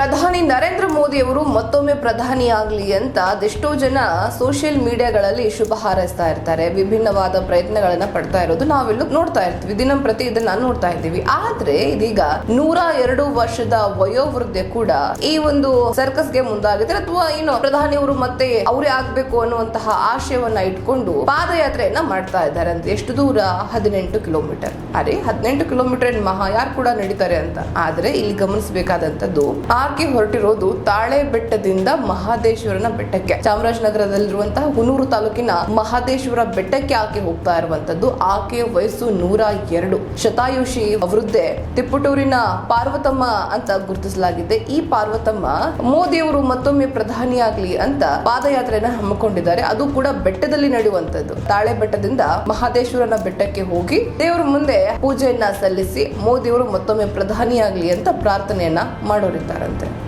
ಪ್ರಧಾನಿ ನರೇಂದ್ರ ಮೋದಿ ಅವರು ಮತ್ತೊಮ್ಮೆ ಪ್ರಧಾನಿ ಆಗ್ಲಿ ಅಂತ ಅದೆಷ್ಟೋ ಜನ ಸೋಷಿಯಲ್ ಮೀಡಿಯಾಗಳಲ್ಲಿ ಶುಭ ಹಾರೈಸ್ತಾ ಇರ್ತಾರೆ, ವಿಭಿನ್ನವಾದ ಪ್ರಯತ್ನಗಳನ್ನ ಪಡ್ತಾ ಇರೋದು ನಾವೆಲ್ಲೂ ನೋಡ್ತಾ ಇರ್ತೀವಿ ದಿನಂಪ್ರತಿ ಇದನ್ನ ನೋಡ್ತಾ ಇದ್ದೀವಿ. ಆದ್ರೆ ಇದೀಗ ನೂರ ಎರಡು ವರ್ಷದ ವಯೋವೃದ್ಧೆ ಕೂಡ ಈ ಒಂದು ಸರ್ಕಸ್ಗೆ ಮುಂದಾಗಿದ್ದಾರೆ ಅಥವಾ ಏನು ಪ್ರಧಾನಿಯವರು ಮತ್ತೆ ಅವರೇ ಆಗ್ಬೇಕು ಅನ್ನುವಂತಹ ಆಶಯವನ್ನ ಇಟ್ಕೊಂಡು ಪಾದಯಾತ್ರೆಯನ್ನ ಮಾಡ್ತಾ ಇದ್ದಾರೆ ಅಂತ. ಎಷ್ಟು ದೂರ? ಹದಿನೆಂಟು ಕಿಲೋಮೀಟರ್. ಅರೆ, ಹದಿನೆಂಟು ಕಿಲೋಮೀಟರ್ ಮಹಾ ಯಾರು ಕೂಡ ನಡೀತಾರೆ ಅಂತ. ಆದ್ರೆ ಇಲ್ಲಿ ಗಮನಿಸಬೇಕಾದಂತದ್ದು ಆಕೆ ಹೊರಟಿರೋದು ತಾಳೆ ಬೆಟ್ಟದಿಂದ ಮಹಾದೇಶ್ವರನ ಬೆಟ್ಟಕ್ಕೆ. ಚಾಮರಾಜನಗರದಲ್ಲಿರುವಂತಹ ಹುನೂರು ತಾಲೂಕಿನ ಮಹಾದೇಶ್ವರ ಬೆಟ್ಟಕ್ಕೆ ಆಕೆ ಹೋಗ್ತಾ ಇರುವಂತದ್ದು ಆಕೆಯ ವಯಸ್ಸು ನೂರ ಎರಡು. ಶತಾಯುಷಿ ವೃದ್ಧೆ ತಿಪ್ಪಟೂರಿನ ಪಾರ್ವತಮ್ಮ ಅಂತ ಗುರುತಿಸಲಾಗಿದೆ. ಈ ಪಾರ್ವತಮ್ಮ ಮೋದಿಯವರು ಮತ್ತೊಮ್ಮೆ ಪ್ರಧಾನಿಯಾಗ್ಲಿ ಅಂತ ಪಾದಯಾತ್ರೆಯನ್ನ ಹಮ್ಮಿಕೊಂಡಿದ್ದಾರೆ. ಅದು ಕೂಡ ಬೆಟ್ಟದಲ್ಲಿ ನಡೆಯುವಂತದ್ದು ತಾಳೆ ಬೆಟ್ಟದಿಂದ ಮಹಾದೇಶ್ವರನ ಬೆಟ್ಟಕ್ಕೆ ಹೋಗಿ ದೇವರ ಮುಂದೆ ಪೂಜೆಯನ್ನ ಸಲ್ಲಿಸಿ ಮೋದಿಯವರು ಮತ್ತೊಮ್ಮೆ ಪ್ರಧಾನಿಯಾಗ್ಲಿ ಅಂತ ಪ್ರಾರ್ಥನೆಯನ್ನ ಮಾಡೋರಿದ್ದಾರಂತೆ